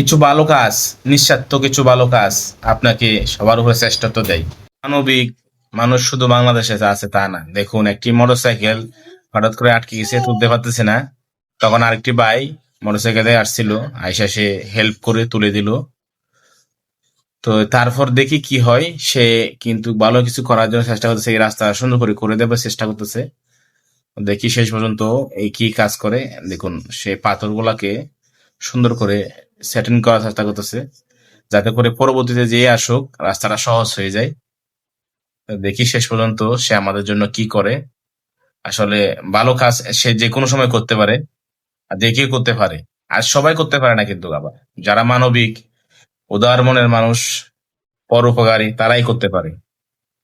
কিছু ভালো কাজ, নিঃস্বার্থ কিছু ভালো কাজ আপনাকে সবার উপরে তো দেয়। মানবিক মানুষ শুধু বাংলাদেশে আছে তা না। দেখুন, একটি মোটরসাইকেল হঠাৎ করে আটকে গেছে তুলতে পারতেছে না। তখন আরেকটি ভাই মোটরসাইকেলে আসছিল, আইসা সে হেল্প করে তুলে দিল। তো তারপর দেখি কি হয়, সে কিন্তু ভালো কিছু করার জন্য চেষ্টা করতেছে, এই রাস্তা সুন্দর করে করে দেবার চেষ্টা করতেছে। দেখি শেষ পর্যন্ত এই কি কাজ করে। দেখুন, সে পাথরগুলাকে সুন্দর করে সেটিং করার চেষ্টা করতেছে যাতে করে পরবর্তীতে যে আসুক রাস্তাটা সহজ হয়ে যায়। দেখি শেষ পর্যন্ত সে আমাদের জন্য কি করে। আসলে ভালো কাজ সে যে কোনো সময় করতে পারে আর দেখে করতে পারে। আর সবাই করতে পারে না কিন্তু আবার। যারা মানবিক উদার মনের মানুষ পরোপকারী তারাই করতে পারে।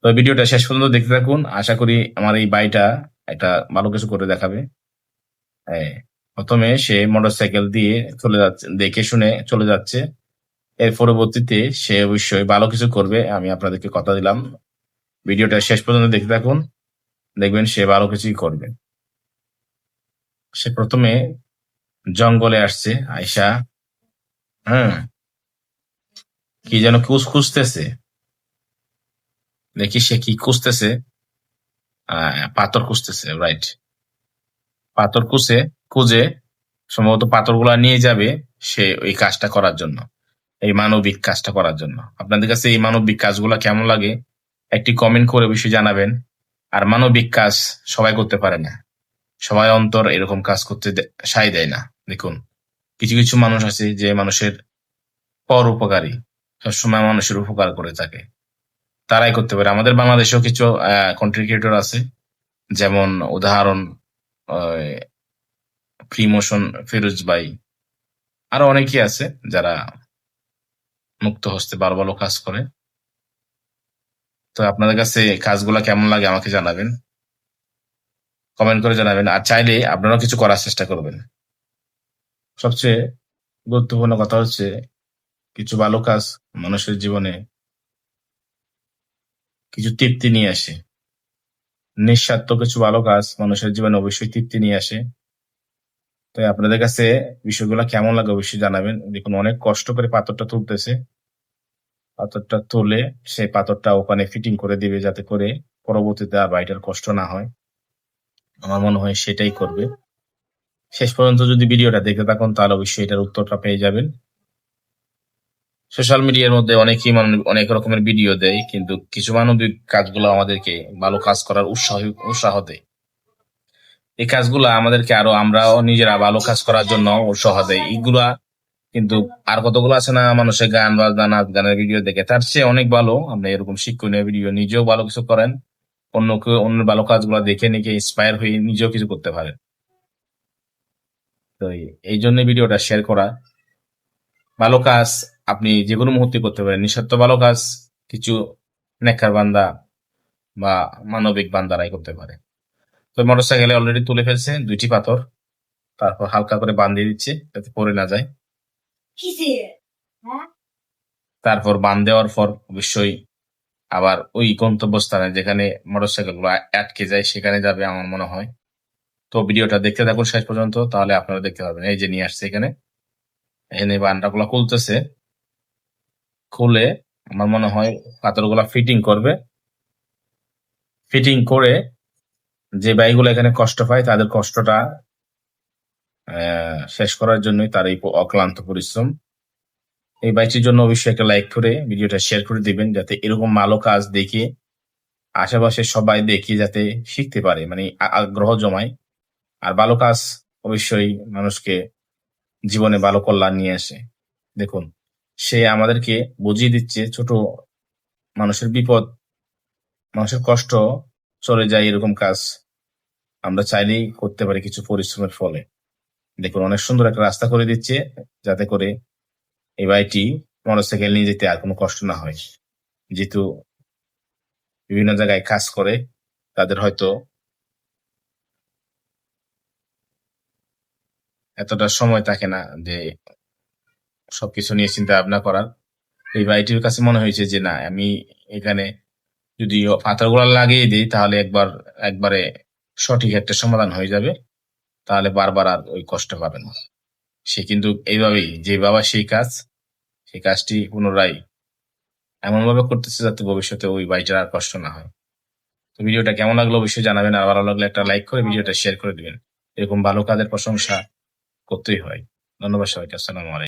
তো ভিডিওটা শেষ পর্যন্ত দেখতে থাকুন। আশা করি আমার এই বাইটা একটা ভালো কিছু করে দেখাবে। হ্যাঁ, প্রথমে সে মোটরসাইকেল দিয়ে চলে যাচ্ছে, দেখে শুনে চলে যাচ্ছে। এর পরবর্তীতে সে অবশ্যই ভালো কিছু করবে, আমি আপনাদেরকে কথা দিলাম। ভিডিওটা শেষ পর্যন্ত দেখতে থাকুন, দেখবেন সে ভালো কিছুই করবে। সে প্রথমে জঙ্গলে আসছে আয়সা হ্যাঁ। কি যেন খুঁজ খুঁজতেছে। দেখি সে কি খুঁজতেছে। পাথর খুঁজতেছে রাইট পাথর খুঁজে খুঁজে সম্ভবত পাথরগুলা নিয়ে যাবে সে ওই কাজটা করার জন্য, এই মানবিক কাজটা করার জন্য। আপনাদের কাছে এই মানবিক কাজগুলা কেমন লাগে? একটি কমেন্ট করে বিষয় জানাবেন। আর মানবিক কাজ সবাই করতে পারে না। সবাই অন্তর এরকম কাজ করতে সায় দেয় না। দেখুন, কিছু কিছু মানুষ আছে যে মানুষের পর উপকারী, সবসময় মানুষের উপকার করে থাকে। তারাই করতে পারে। আমাদের বাংলাদেশেও কিছু কন্টেন্ট ক্রিয়েটর আছে। যেমন উদাহরণ প্রিমোশন ফিরোজ ভাই আরও অনেকেই আছে যারা মুক্ত হস্তে ভালো ভালো কাজ করে। তো আপনাদের কাছে কাজগুলা কেমন লাগে আমাকে জানাবেন। কমেন্ট করে জানাবেন। আর চাইলে আপনারাও কিছু করার চেষ্টা করবেন। সবচেয়ে গুরুত্বপূর্ণ কথা হচ্ছে কিছু ভালো কাজ মানুষের জীবনে কিছু তৃপ্তি নিয়ে আসে। নিঃস্বার্থ কিছু ভালো কাজ মানুষের জীবনে অবশ্যই তৃপ্তি নিয়ে আসে। তাই আপনাদের কাছে বিষয়গুলো কেমন লাগে অবশ্যই জানাবেন। দেখুন, অনেক কষ্ট করে পাথরটা তুলতেছে। পাথরটা তুলে সেই পাথরটা ওখানে ফিটিং করে দিবে যাতে করে পরবর্তীতে আর বাড়িটার কষ্ট না হয়। আমার মনে হয় সেটাই করবে। শেষ পর্যন্ত যদি ভিডিওটা দেখতে থাকুন, তাহলে অবশ্যই এটার উত্তরটা পেয়ে যাবেন। সোশ্যাল মিডিয়ার মধ্যে অনেকেই অনেক রকমের ভিডিও দেয়, কিন্তু কিছু মানবিক কাজগুলো আমাদেরকে ভালো কাজ করার উৎসাহ উৎসাহ দেয়। এই কাজগুলা আমাদেরকে আরও আমরাও নিজেরা ভালো কাজ করার জন্য উৎসাহ দেয় এইগুলা কিন্তু আর কতগুলো আছে না, মানুষের গান, বাজনা, নাচ, গানের ভিডিও দেখে তার চেয়ে অনেক ভালো। আপনি এরকম শিক্ষণীয় ভিডিও নিজেও ভালো কিছু করেন, অন্যকে অন্য ভালো কাজগুলো দেখে নিকে ইন্সপায়ার হয়ে নিজেও কিছু করতে পারেন। তো এই- জন্য ভিডিওটা শেয়ার করা। ভালো কাজ আপনি যে কোনো মুহূর্তে করতে পারেন। নিঃস্বার্থ ভালো কাজ কিছু নেককার বান্দা বা মানবিক বান্দারাই করতে পারে। তো মোটরসাইকেলে অলরেডি তুলে ফেলছে দুইটি পাথর। তারপর হালকা করে বান্ধিয়ে দিচ্ছে যাতে পড়ে না যায়। হ্যাঁ? তারপর বান দেওয়ার পর অবশ্যই আবার ওই গন্তব্যস্থানে যেখানে মোটরসাইকেলগুলো আটকে যায় সেখানে যাবে আমার মনে হয়। তো ভিডিওটা দেখতে থাকুন শেষ পর্যন্ত তাহলে আপনারা দেখতে পাবেন এই যে নিয়ে আসছে এখানে। এখানে বানটা গুলা খুলতেছে। খুলে আমার মনে হয় পাথরগুলা ফিটিং করবে। ফিটিং করে যে বাইকগুলো এখানে কষ্ট পায়, তাদের কষ্টটা শেষ করার জন্যই তার এই অক্লান্ত পরিশ্রম। এই বাইকটির জন্য অবশ্যই একটা লাইক করে, ভিডিওটা শেয়ার করে দিবেন, যাতে এরকম ভালো কাজ দেখে, আশেপাশে সবাই দেখে যাতে শিখতে পারে মানে আগ্রহ জমায়। আর ভালো কাজ অবশ্যই মানুষকে জীবনে ভালো কল্যাণ নিয়ে আসে। দেখুন, সে আমাদেরকে বুঝিয়ে দিচ্ছে, ছোট মানুষের বিপদ, মানুষের কষ্ট চলে যায় এরকম কাজ আমরা চাইলেই করতে পারি কিছু পরিশ্রমের ফলে। দেখুন, অনেক সুন্দর একটা রাস্তা করে দিচ্ছে, যাতে করে এই বাড়িটি মোটরসাইকেল নিয়ে যেতে আর কোনো কষ্ট না হয়। যেহেতু বিভিন্ন জায়গায় কাজ করে, তাদের হয়তো এতটা সময় থাকে না যে সবকিছু নিয়ে চিন্তা ভাবনা করার। এই বাড়িটির কাছে মনে হয়েছে যে, না, আমি এখানে যদি পাথরগুলো লাগিয়ে দিই, তাহলে একবার, একবারে সঠিক একটা সমাধান হয়ে যাবে তাহলে বারবার আর ওই কষ্ট পাবে না। সে কিন্তু এইভাবেই যে বাবা সেই কাজ সেই কাজটি পুনরায় এমনভাবে করতেছে যাতে ভবিষ্যতে ওই বাইটার আর কষ্ট না হয়। তো ভিডিওটা কেমন লাগল অবশ্যই জানাবেন আর ভালো লাগলে একটা লাইক করে ভিডিওটা শেয়ার করে দিবেন। এরকম ভালো কাজের প্রশংসা করতেই হয়। ধন্যবাদ সবাইকে আসসালামু আলাইকুম।